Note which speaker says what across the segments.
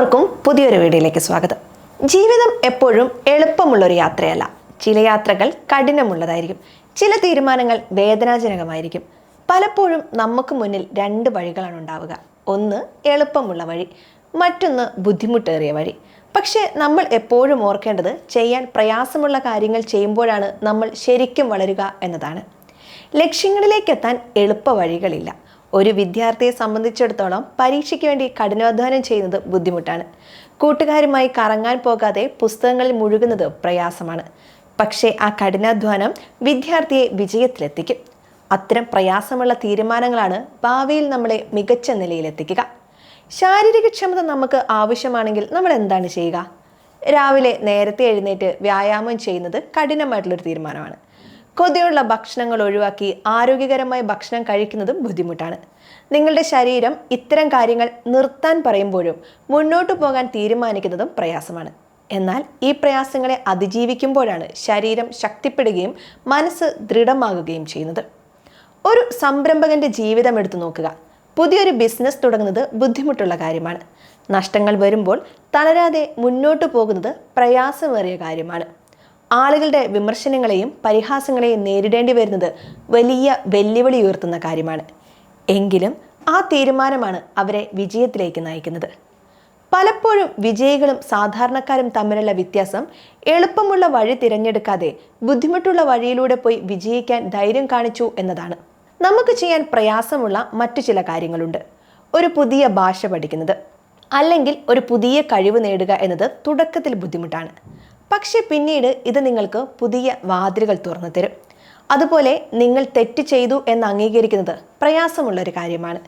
Speaker 1: എല്ലാവർക്കും പുതിയൊരു വീഡിയോയിലേക്ക് സ്വാഗതം. ജീവിതം എപ്പോഴും എളുപ്പമുള്ളൊരു യാത്രയല്ല. ചില യാത്രകൾ കഠിനമുള്ളതായിരിക്കും. ചില തീരുമാനങ്ങൾ വേദനാജനകമായിരിക്കും. പലപ്പോഴും നമുക്ക് മുന്നിൽ രണ്ട് വഴികളാണ് ഉണ്ടാവുക. ഒന്ന് എളുപ്പമുള്ള വഴി. മറ്റൊന്ന് ബുദ്ധിമുട്ടേറിയ വഴി. പക്ഷേ നമ്മൾ എപ്പോഴും ഓർക്കേണ്ടത് ചെയ്യാൻ പ്രയാസമുള്ള കാര്യങ്ങൾ ചെയ്യുമ്പോഴാണ് നമ്മൾ ശരിക്കും വളരുക എന്നതാണ്. ലക്ഷ്യങ്ങളിലേക്കെത്താൻ എളുപ്പ വഴികളില്ല. ഒരു വിദ്യാർത്ഥിയെ സംബന്ധിച്ചിടത്തോളം പരീക്ഷയ്ക്ക് വേണ്ടി കഠിനാധ്വാനം ചെയ്യുന്നത് ബുദ്ധിമുട്ടാണ്. കൂട്ടുകാരുമായി കറങ്ങാൻ പോകാതെ പുസ്തകങ്ങളിൽ മുഴുകുന്നത് പ്രയാസമാണ്. പക്ഷേ ആ കഠിനാധ്വാനം വിദ്യാർത്ഥിയെ വിജയത്തിലെത്തിക്കും. അത്തരം പ്രയാസമുള്ള തീരുമാനങ്ങളാണ് ഭാവിയിൽ നമ്മളെ മികച്ച നിലയിലെത്തിക്കുക. ശാരീരിക ക്ഷമത നമുക്ക് ആവശ്യമാണെങ്കിൽ നമ്മൾ എന്താണ് ചെയ്യുക? രാവിലെ നേരത്തെ എഴുന്നേറ്റ് വ്യായാമം ചെയ്യുന്നത് കഠിനമായിട്ടുള്ളൊരു തീരുമാനമാണ്. കൊതിയുള്ള ഭക്ഷണങ്ങൾ ഒഴിവാക്കി ആരോഗ്യകരമായ ഭക്ഷണം കഴിക്കുന്നതും ബുദ്ധിമുട്ടാണ്. നിങ്ങളുടെ ശരീരം ഇത്തരം കാര്യങ്ങൾ നിർത്താൻ പറയുമ്പോഴും മുന്നോട്ട് പോകാൻ തീരുമാനിക്കുന്നതും പ്രയാസമാണ്. എന്നാൽ ഈ പ്രയാസങ്ങളെ അതിജീവിക്കുമ്പോഴാണ് ശരീരം ശക്തിപ്പെടുകയും മനസ്സ് ദൃഢമാകുകയും ചെയ്യുന്നത്. ഒരു സംരംഭകന്റെ ജീവിതം എടുത്തു നോക്കുക. പുതിയൊരു ബിസിനസ് തുടങ്ങുന്നത് ബുദ്ധിമുട്ടുള്ള കാര്യമാണ്. നഷ്ടങ്ങൾ വരുമ്പോൾ തളരാതെ മുന്നോട്ട് പോകുന്നത് പ്രയാസമേറിയ കാര്യമാണ്. ആളുകളുടെ വിമർശനങ്ങളെയും പരിഹാസങ്ങളെയും നേരിടേണ്ടി വരുന്നത് വലിയ വെല്ലുവിളി ഉയർത്തുന്ന കാര്യമാണ്. എങ്കിലും ആ തീരുമാനമാണ് അവരെ വിജയത്തിലേക്ക് നയിക്കുന്നത്. പലപ്പോഴും വിജയികളും സാധാരണക്കാരും തമ്മിലുള്ള വ്യത്യാസം എളുപ്പമുള്ള വഴി തിരഞ്ഞെടുക്കാതെ ബുദ്ധിമുട്ടുള്ള വഴിയിലൂടെ പോയി വിജയിക്കാൻ ധൈര്യം കാണിച്ചു എന്നതാണ്. നമുക്ക് ചെയ്യാൻ പ്രയാസമുള്ള മറ്റു ചില കാര്യങ്ങളുണ്ട്. ഒരു പുതിയ ഭാഷ പഠിക്കുന്നത് അല്ലെങ്കിൽ ഒരു പുതിയ കഴിവ് നേടുക എന്നത് തുടക്കത്തിൽ ബുദ്ധിമുട്ടാണ്. പക്ഷേ പിന്നീട് ഇത് നിങ്ങൾക്ക് പുതിയ വാതിലുകൾ തുറന്നു തരും. അതുപോലെ നിങ്ങൾ തെറ്റ് ചെയ്തു എന്ന് അംഗീകരിക്കുന്നത് പ്രയാസമുള്ള ഒരു കാര്യമാണ്.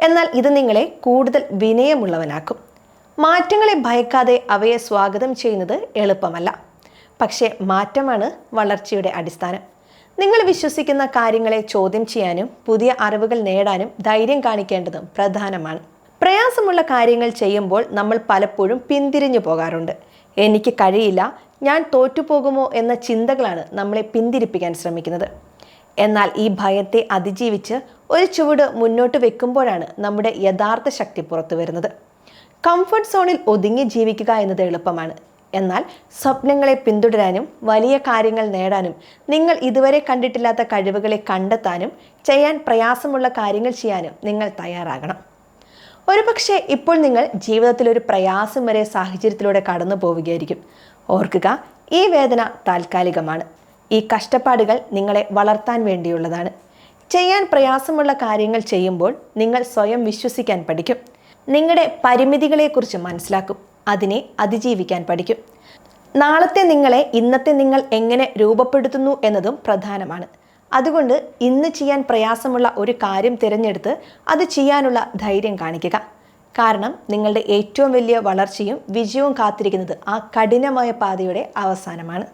Speaker 1: എന്നാൽ ഇത് നിങ്ങളെ കൂടുതൽ വിനയമുള്ളവനാക്കും. മാറ്റങ്ങളെ ഭയക്കാതെ അവയെ സ്വാഗതം ചെയ്യുന്നത് എളുപ്പമല്ല. പക്ഷേ മാറ്റമാണ് വളർച്ചയുടെ അടിസ്ഥാനം. നിങ്ങൾ വിശ്വസിക്കുന്ന കാര്യങ്ങളെ ചോദ്യം ചെയ്യാനും പുതിയ അറിവുകൾ നേടാനും ധൈര്യം കാണിക്കേണ്ടതും പ്രധാനമാണ്. പ്രയാസമുള്ള കാര്യങ്ങൾ ചെയ്യുമ്പോൾ നമ്മൾ പലപ്പോഴും പിന്തിരിഞ്ഞു പോകാറുണ്ട്. എനിക്ക് കഴിയില്ല ഞാൻ തോറ്റുപോകുമോ എന്ന ചിന്തകളാണ് നമ്മളെ പിന്തിരിപ്പിക്കാൻ ശ്രമിക്കുന്നത്. എന്നാൽ ഈ ഭയത്തെ അതിജീവിച്ച് ഒരു ചുവട് മുന്നോട്ട് വെക്കുമ്പോഴാണ് നമ്മുടെ യഥാർത്ഥ ശക്തി പുറത്തു വരുന്നത്. കംഫർട്ട് സോണിൽ ഒതുങ്ങി ജീവിക്കുക എന്നത് എളുപ്പമാണ്. എന്നാൽ സ്വപ്നങ്ങളെ പിന്തുടരാനും വലിയ കാര്യങ്ങൾ നേടാനും നിങ്ങൾ ഇതുവരെ കണ്ടിട്ടില്ലാത്ത കഴിവുകളെ കണ്ടെത്താനും ചെയ്യാൻ പ്രയാസമുള്ള കാര്യങ്ങൾ ചെയ്യാനും നിങ്ങൾ തയ്യാറാകണം. ഒരുപക്ഷെ ഇപ്പോൾ നിങ്ങൾ ജീവിതത്തിൽ ഒരു പ്രയാസം വരെ സാഹചര്യത്തിലൂടെ കടന്നു പോവുകയായിരിക്കും. ഓർക്കുക ഈ വേദന താൽക്കാലികമാണ്. ഈ കഷ്ടപ്പാടുകൾ നിങ്ങളെ വളർത്താൻ വേണ്ടിയുള്ളതാണ്. ചെയ്യാൻ പ്രയാസമുള്ള കാര്യങ്ങൾ ചെയ്യുമ്പോൾ നിങ്ങൾ സ്വയം വിശ്വസിക്കാൻ പഠിക്കും. നിങ്ങളുടെ പരിമിതികളെക്കുറിച്ച് മനസ്സിലാക്കും. അതിനെ അതിജീവിക്കാൻ പഠിക്കും. നാളത്തെ നിങ്ങളെ ഇന്നത്തെ നിങ്ങൾ എങ്ങനെ രൂപപ്പെടുത്തുന്നു എന്നതും പ്രധാനമാണ്. അതുകൊണ്ട് ഇന്ന് ചെയ്യാൻ പ്രയാസമുള്ള ഒരു കാര്യം തിരഞ്ഞെടുത്ത് അത് ചെയ്യാനുള്ള ധൈര്യം കാണിക്കുക. കാരണം നിങ്ങളുടെ ഏറ്റവും വലിയ വളർച്ചയും വിജയവും കാത്തിരിക്കുന്നത് ആ കഠിനമായ പാതയുടെ അവസാനമാണ്.